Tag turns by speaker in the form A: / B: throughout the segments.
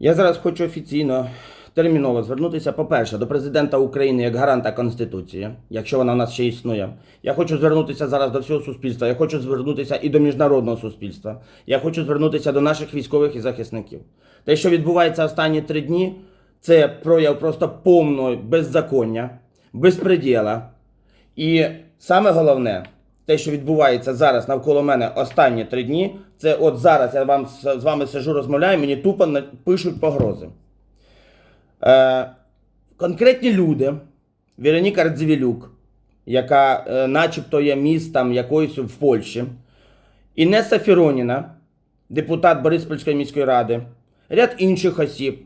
A: Я зараз хочу офіційно терміново звернутися, по-перше, до президента України як гаранта Конституції, якщо вона в нас ще існує. Я хочу звернутися зараз до всього суспільства. Я хочу звернутися і до міжнародного суспільства. Я хочу звернутися до наших військових і захисників. Те, що відбувається останні три дні, це прояв просто повного беззаконня, безпреділа. І саме головне, те, що відбувається зараз навколо мене останні три дні, це от зараз я вам з вами сижу, розмовляю, мені тупо пишуть погрози. Е, конкретні люди, Вероніка Радзивілюк, яка е, начебто є містом якоїсь в Польщі, Інеса Фіроніна, депутат Бориспільської міської ради, ряд інших осіб,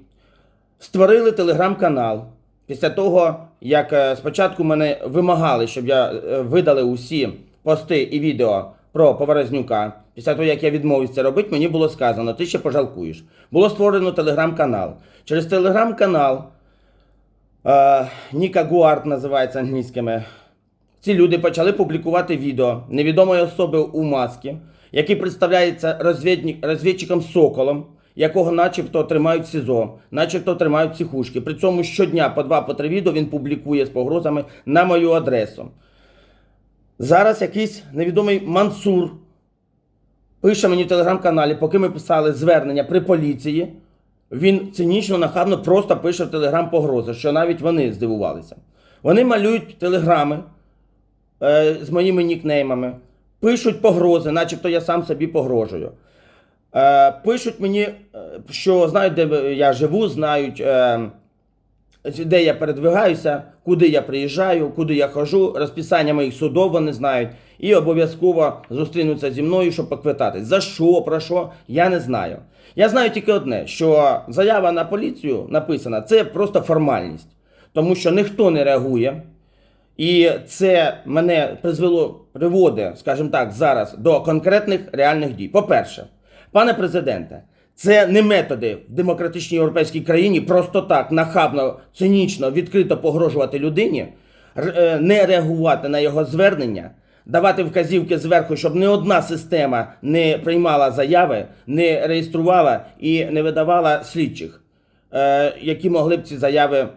A: створили телеграм-канал. Після того, як е, спочатку мене вимагали, щоб я е, видали усі пости і відео про Поворознюка. Після того, як я відмовився це робити, мені було сказано, ти ще пожалкуєш. Було створено телеграм-канал. Через телеграм-канал е, Ніка Гуарт називається англійськими. Ці люди почали публікувати відео невідомої особи у масці, який представляється розвідчиком Соколом, якого начебто тримають СІЗО, начебто тримають в психушки. При цьому щодня по два по три відео він публікує з погрозами на мою адресу. Зараз якийсь невідомий Мансур пише мені в телеграм-каналі, поки ми писали звернення при поліції. Він цинічно, нахабно просто пише в телеграм погрози, що навіть вони здивувалися. Вони малюють телеграми е, з моїми нікнеймами, пишуть погрози, начебто я сам собі погрожую. Е, пишуть мені, е, що знають, де я живу, знають, е, де я передвигаюся, куди я приїжджаю, куди я хожу, розписання моїх судов вони знають, і обов'язково зустрінуться зі мною, щоб поквитатись. За що, про що, я не знаю. Я знаю тільки одне, що заява на поліцію написана це просто формальність, тому що ніхто не реагує. І це мене призвело, приводить, скажімо так, зараз до конкретних реальних дій. По-перше, пане президенте, це не методи в демократичній європейській країні просто так нахабно, цинічно, відкрито погрожувати людині, е, не реагувати на його звернення, давати вказівки зверху, щоб ні одна система не приймала заяви, не реєструвала і не видавала слідчих, е, які могли б ці заяви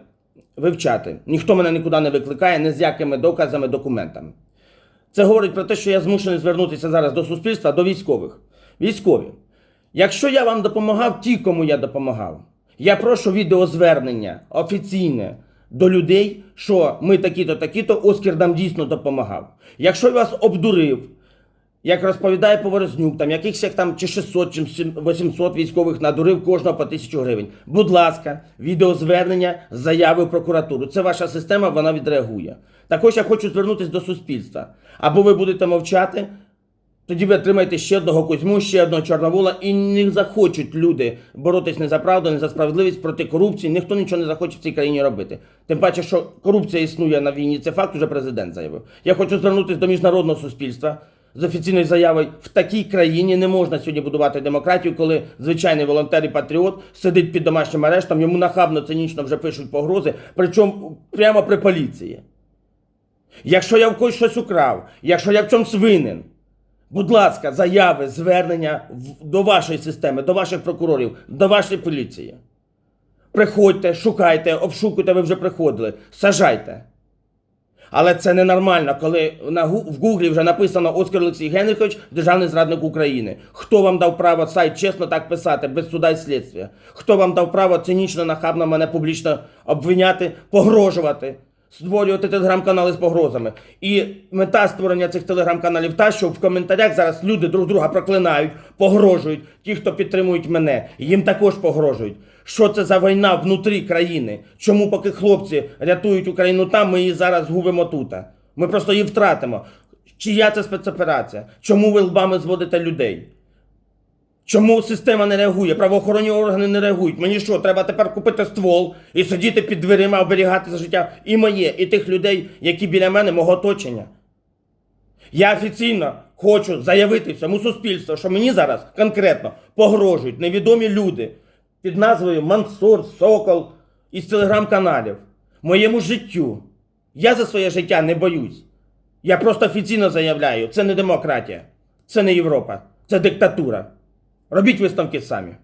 A: вивчати. Ніхто мене нікуди не викликає, ні з якими доказами, документами. Це говорить про те, що я змушений звернутися зараз до суспільства, до військових. Військові, якщо я вам допомагав, ті, кому я допомагав, я прошу відеозвернення офіційне до людей, що ми такі-то, такі-то, Оскар нам дійсно допомагав. Якщо я вас обдурив, як розповідає Поворознюк, там якихось як там чи 600, чи 800 військових надурив кожного по 1000 гривень. Будь ласка, відеозвернення заяви в прокуратуру. Це ваша система, вона відреагує. Також я хочу звернутися до суспільства. Або ви будете мовчати, тоді ви отримаєте ще одного Кузьму, ще одного Чорновола, і не захочуть люди боротись не за правду, не за справедливість проти корупції. Ніхто нічого не захоче в цій країні робити. Тим паче, що корупція існує на війні, це факт, уже президент заявив. Я хочу звернутися до міжнародного суспільства з офіційною заявою. В такій країні не можна сьогодні будувати демократію, коли звичайний волонтер і патріот сидить під домашнім арештом, йому нахабно, цинічно вже пишуть погрози, причому прямо при поліції. Якщо я в когось щось украв, якщо я в чомусь винен, будь ласка, заяви, звернення до вашої системи, до ваших прокурорів, до вашої поліції. Приходьте, шукайте, обшукуйте, ви вже приходили, сажайте. Але це ненормально, коли в Гуглі вже написано Оскар Олексій Генрихович, державний зрадник України. Хто вам дав право сайт чесно так писати, без суда і слідства? Хто вам дав право цинічно, нахабно мене публічно обвиняти, погрожувати, створювати телеграм-канали з погрозами? І мета створення цих телеграм-каналів та, що в коментарях зараз люди друг друга проклинають, погрожують. Ті, хто підтримують мене, їм також погрожують. Що це за війна внутрі країни? Чому поки хлопці рятують Україну там, ми її зараз губимо тут? Ми просто її втратимо. Чия це спецоперація? Чому ви лбами зводите людей? Чому система не реагує? Правоохоронні органи не реагують. Мені що, треба тепер купити ствол і сидіти під дверима, оберігати за життя і моє, і тих людей, які біля мене, мого оточення. Я офіційно хочу заявити всьому суспільству, що мені зараз конкретно погрожують невідомі люди під назвою Мансур, Сокол із телеграм-каналів. Моєму життю. Я за своє життя не боюсь. Я просто офіційно заявляю, це не демократія, це не Європа, це диктатура. Робіть висновки самі.